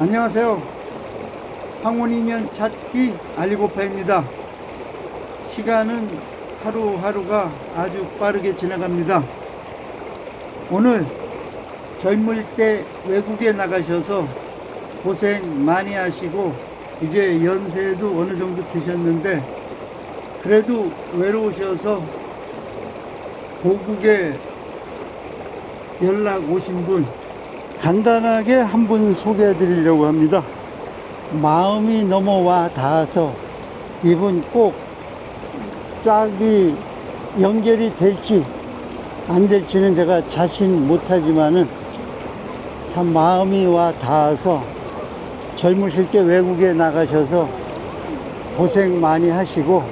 안녕하세요. 황혼인연 찾기 알리고파입니다. 시간은 하루하루가 아주 빠르게 지나갑니다. 오늘 젊을 때 외국에 나가셔서 고생 많이 하시고 이제 연세도 어느 정도 드셨는데 그래도 외로우셔서 고국에 연락 오신 분 간단하게 한 분 소개해 드리려고 합니다. 마음이 넘어와 닿아서 이분 꼭 짝이 연결이 될지 안 될지는 제가 자신 못하지만은 참 마음이 와 닿아서 젊으실 때 외국에 나가셔서 고생 많이 하시고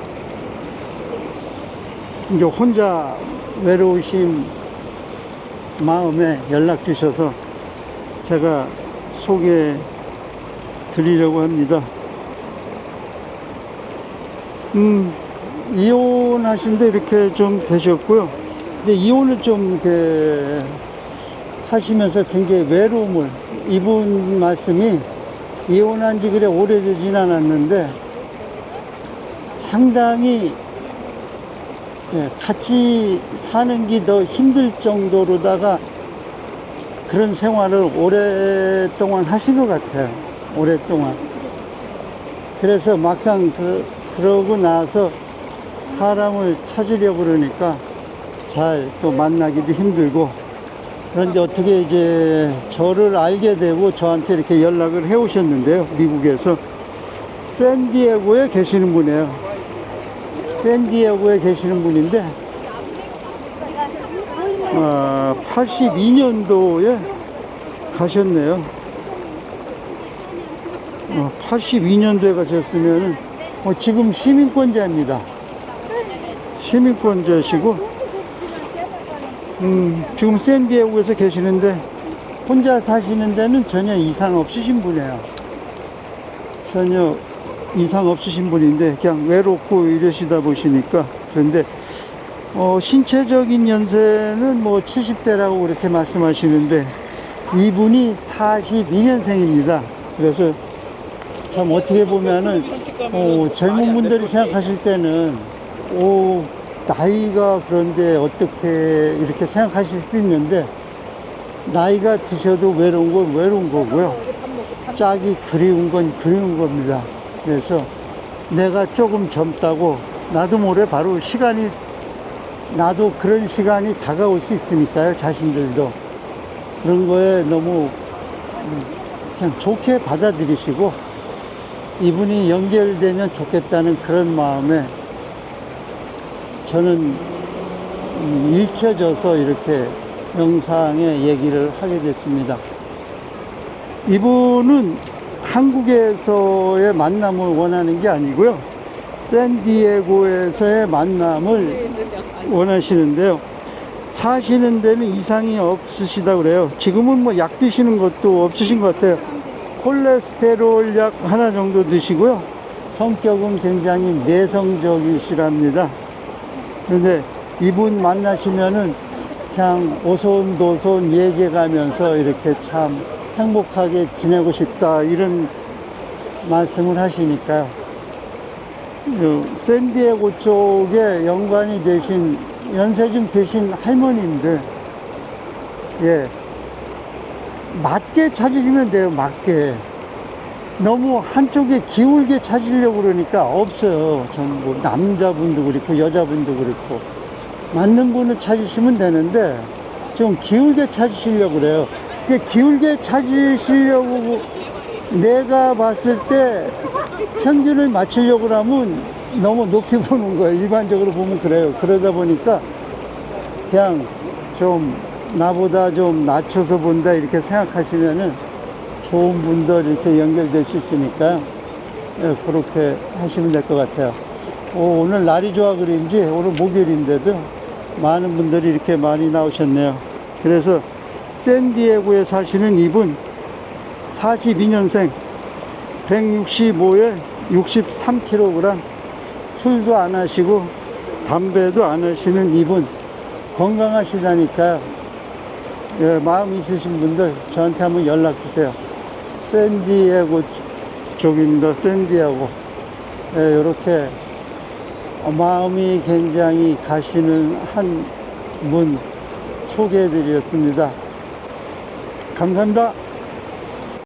이제 혼자 외로우신 마음에 연락 주셔서 제가 소개해 드리려고 합니다. 음, 이혼하신 데 이렇게 좀 되셨고요. 근데 이혼을 좀 이렇게 하시면서 굉장히 외로움을, 이분 말씀이 이혼한 지 그래 오래되진 않았는데 상당히 예, 같이 사는 게 더 힘들 정도로다가 그런 생활을 오랫동안 하신 것 같아요. 오랫동안. 그래서 막상 그, 그러고 나서 사람을 찾으려고 그러니까 잘 또 만나기도 힘들고 그런데 어떻게 이제 저를 알게 되고 저한테 이렇게 연락을 해 오셨는데요. 미국에서 샌디에고에 계시는 분이에요. 샌디에고에 계시는 분인데 아, 82년도에 가셨네요. 어, 82년도에 가셨으면 어, 지금 시민권자입니다. 시민권자시고 음, 지금 샌디에고에서 계시는데 혼자 사시는 데는 전혀 이상 없으신 분이에요. 전혀 이상 없으신 분인데 그냥 외롭고 이러시다 보시니까 그런데 어, 신체적인 연세는 뭐 70대라고 그렇게 말씀하시는데 이분이 42년생입니다. 그래서 참 어떻게 보면은 어, 젊은 분들이 생각하실 때는 오 나이가 그런데 어떻게 이렇게 생각하실 수도 있는데 나이가 드셔도 외로운 건 외로운 거고요. 짝이 그리운 건 그리운 겁니다. 그래서 내가 조금 젊다고 나도 모르게 바로 시간이 나도 그런 시간이 다가올 수 있으니까요, 자신들도. 그런 거에 너무 음, 그냥 좋게 받아들이시고 이분이 연결되면 좋겠다는 그런 마음에 저는 음, 읽혀져서 이렇게 영상에 얘기를 하게 됐습니다. 이분은 한국에서의 만남을 원하는 게 아니고요. 샌디에고에서의 만남을 원하시는데요. 사시는 데는 이상이 없으시다 그래요. 지금은 뭐 약 드시는 것도 없으신 것 같아요. 콜레스테롤 약 하나 정도 드시고요. 성격은 굉장히 내성적이시랍니다. 그런데 이분 만나시면은 그냥 오손도손 얘기해가면서 이렇게 참 행복하게 지내고 싶다 이런 말씀을 하시니까요. 그 샌디에고 쪽에 연관이 되신 연세 좀 되신 할머님들 예. 맞게 찾으시면 돼요 맞게. 너무 한쪽에 기울게 찾으려고 그러니까 없어요 전부. 남자분도 그렇고 여자분도 그렇고. 맞는 분을 찾으시면 되는데 좀 기울게 찾으시려고 그래요. 기울게 찾으시려고 내가 봤을 때 평균을 맞추려고 하면 너무 높이 보는 거예요. 일반적으로 보면 그래요. 그러다 보니까 그냥 좀 나보다 좀 낮춰서 본다 이렇게 생각하시면은 좋은 분들 이렇게 연결될 수 있으니까요. 예, 그렇게 하시면 될 것 같아요. 오, 오늘 날이 좋아 그런지 오늘 목요일인데도 많은 분들이 이렇게 많이 나오셨네요. 그래서 샌디에고에 사시는 이분 42년생 165에 63kg 술도 안 하시고 담배도 안 하시는 이분 건강하시다니까요. 예, 마음 있으신 분들 저한테 한번 연락 주세요. 샌디에고 쪽입니다. 샌디에고. 예, 이렇게 마음이 굉장히 가시는 한 분 소개해 드렸습니다. 감사합니다.